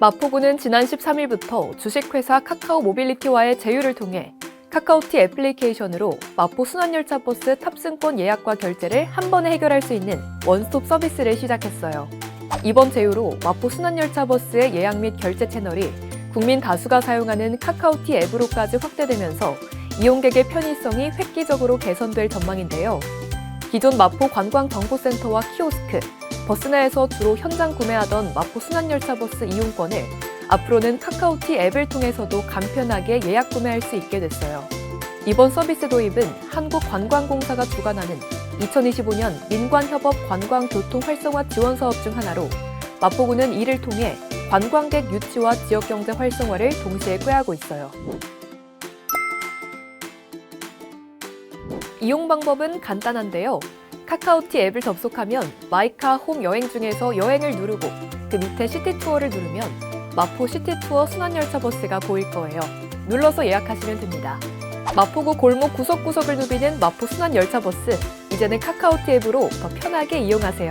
마포구는 지난 13일부터 주식회사 카카오 모빌리티와의 제휴를 통해 카카오티 애플리케이션으로 마포 순환열차 버스 탑승권 예약과 결제를 한 번에 해결할 수 있는 원스톱 서비스를 시작했어요. 이번 제휴로 마포 순환열차 버스의 예약 및 결제 채널이 국민 다수가 사용하는 카카오티 앱으로까지 확대되면서 이용객의 편의성이 획기적으로 개선될 전망인데요. 기존 마포 관광정보센터와 키오스크, 버스 내에서 주로 현장 구매하던 마포 순환열차 버스 이용권을 앞으로는 카카오티 앱을 통해서도 간편하게 예약 구매할 수 있게 됐어요. 이번 서비스 도입은 한국관광공사가 주관하는 2025년 민관협업 관광교통 활성화 지원 사업 중 하나로 마포구는 이를 통해 관광객 유치와 지역경제 활성화를 동시에 꾀하고 있어요. 이용 방법은 간단한데요. 카카오티 앱을 접속하면 마이카 홈 여행 중에서 여행을 누르고 그 밑에 시티 투어를 누르면 마포 시티 투어 순환열차 버스가 보일 거예요. 눌러서 예약하시면 됩니다. 마포구 골목 구석구석을 누비는 마포 순환열차 버스. 이제는 카카오티 앱으로 더 편하게 이용하세요.